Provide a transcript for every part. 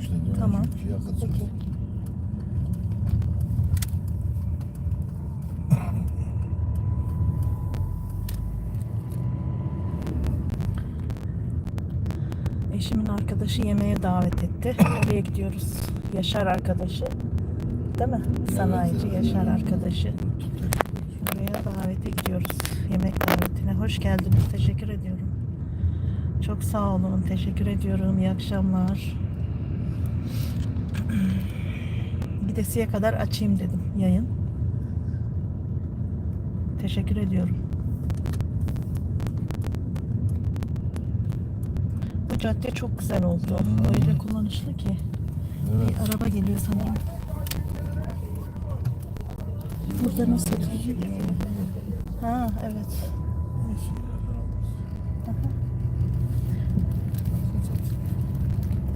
İşte Tamam. yakıt Peki. Eşimin arkadaşı yemeğe davet etti. Oraya gidiyoruz. Yaşar arkadaşı. Değil mi? Sanayici evet. Yaşar arkadaşı. Oraya davete gidiyoruz. Yemek davetine. Hoş geldiniz. Teşekkür ediyorum. Çok sağ olun. Teşekkür ediyorum. İyi akşamlar. Gidesiye kadar açayım dedim yayın. Teşekkür ediyorum. Bu cadde çok güzel oldu. Öyle kullanışlı ki. Evet. Bir araba geliyor sanırım. Burada nasıl? Ha evet.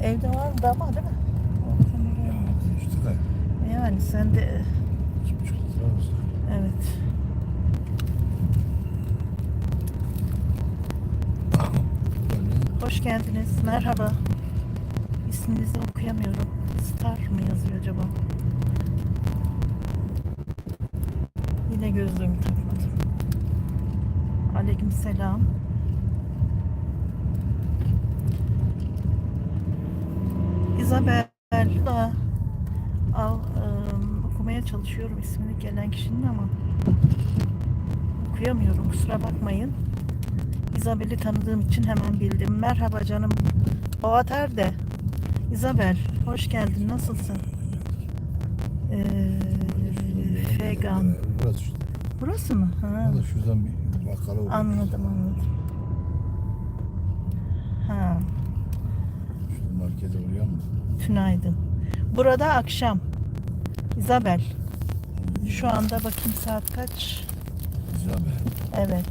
Evde var da ama değil mi? Yani sen de arası. evet. Hoş geldiniz. Merhaba. İsminizi okuyamıyorum. Star mı yazıyor acaba? Yine gözlüğümü takmadım. Aleyküm selam. Isabel da al, ım, okumaya çalışıyorum ismini gelen kişinin ama okuyamıyorum kusura bakmayın. Isabel'i tanıdığım için hemen bildim. Merhaba canım. Boğater Isabel, hoş geldin. Nasılsın? Ee, Fegan. Burası işte. Burası mı? Ha, Burada şuradan bir bakkala uğramış. anladım anladım. Ha, Şu markete uğrayan mı? tünaydın. Burada akşam. Isabel. Şu anda bakayım saat kaç? Be. Evet.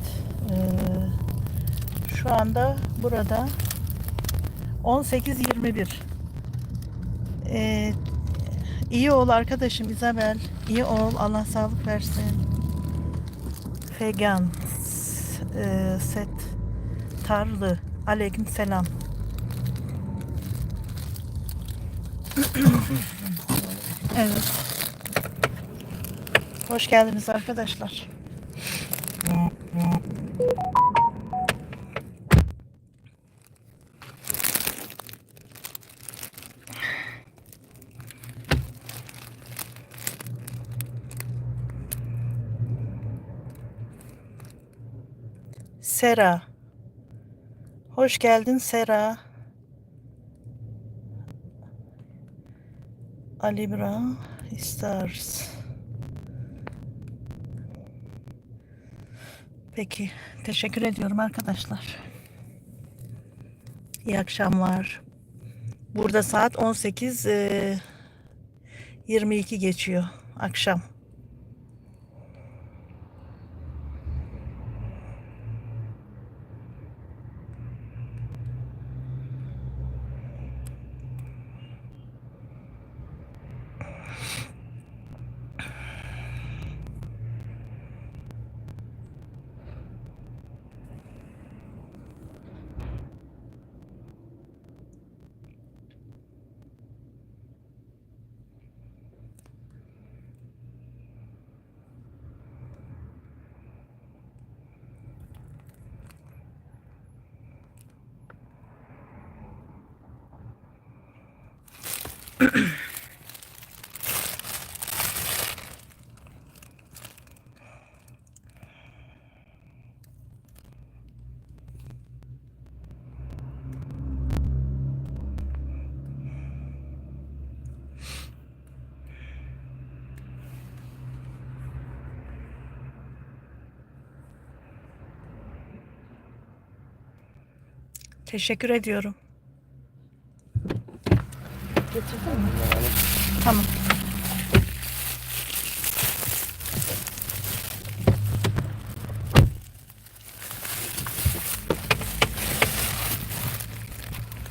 Ee, şu anda burada 18.21. Ee, iyi ol arkadaşım Isabel. İyi ol. Allah sağlık versin. Fegan. S- e, Set. Tarlı. Aleyküm selam. Evet. Hoş geldiniz arkadaşlar. Sera. Hoş geldin Sera. Alibra Stars. Peki. Teşekkür ediyorum arkadaşlar. İyi akşamlar. Burada saat 18 eee, 22 geçiyor akşam. Teşekkür ediyorum. Getirdin mi? Tamam.